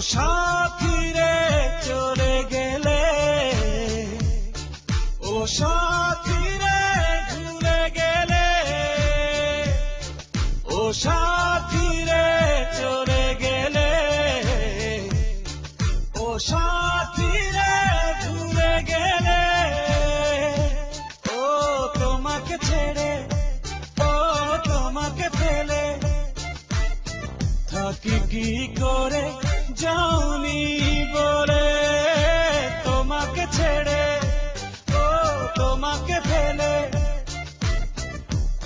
সাথী রে চলে গেলে, ও সাথী রে ভুলে গেলে, ও সাথী চলে গেলে, ও সাথী রে ভুলে গেলে, ও তোমাকে ছেড়ে, ও তোমাকে ফেলে, থাকি কি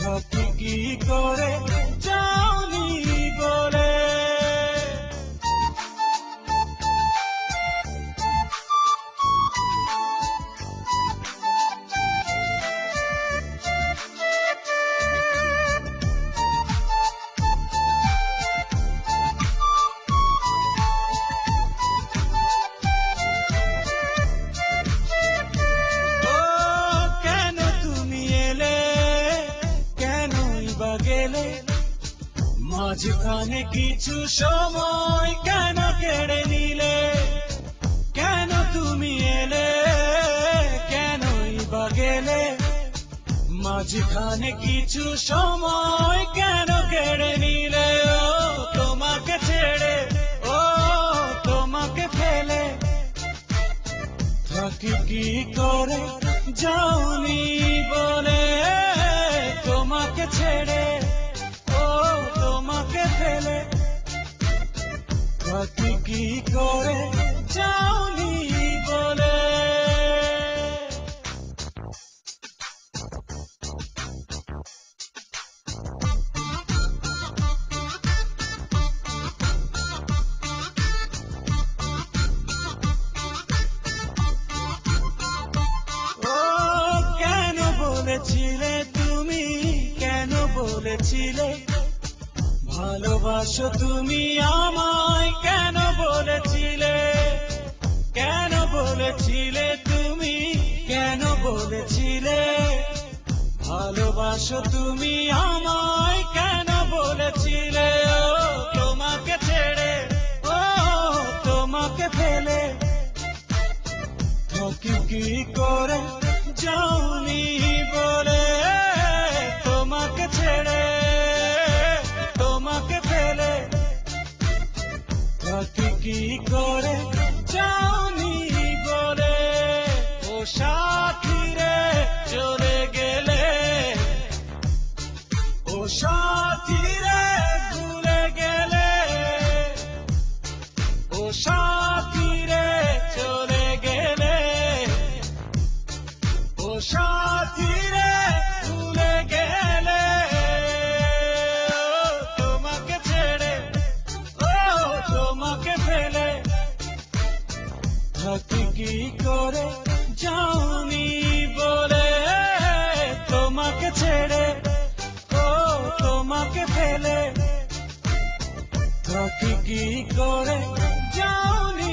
থাকি কি করে বা গেলে মাঝখানে কিছু সময় কেন কেড়ে নিলে? কেন তুমি এলে? কেনই বা গেলে? মাঝখানে কিছু সময় কেন কেড়ে নিলে? ও, তোমাকে ছেড়ে, ও, তোমাকে ফেলে। থাকি কি করে যাওনি বলে? তোমাকে ছেড়ে ও তোমাকে ফেলে। কি করে? যাওনি ভালোবাসো তুমি আমায়। কেন বলেছিলে? কেন বলেছিলে তুমি? কেন বলেছিলে? ভালোবাসো তুমি আমায়। কেন বলেছিলে? তোমাকে ছেড়ে। ও, তোমাকে ফেলে। কি করে যাওনি কি করে যাওনি বলে? ও সাথী রে, চলে গেলে। ও সাথী রে, ভুলে গেলে। ও সাথী রে, চলে গেলে। ও সাথী থাকি কি করে যাওনি বলে? তোমাকে ছেড়ে ও তোমাকে ফেলে। থাকি কি করে যাওনি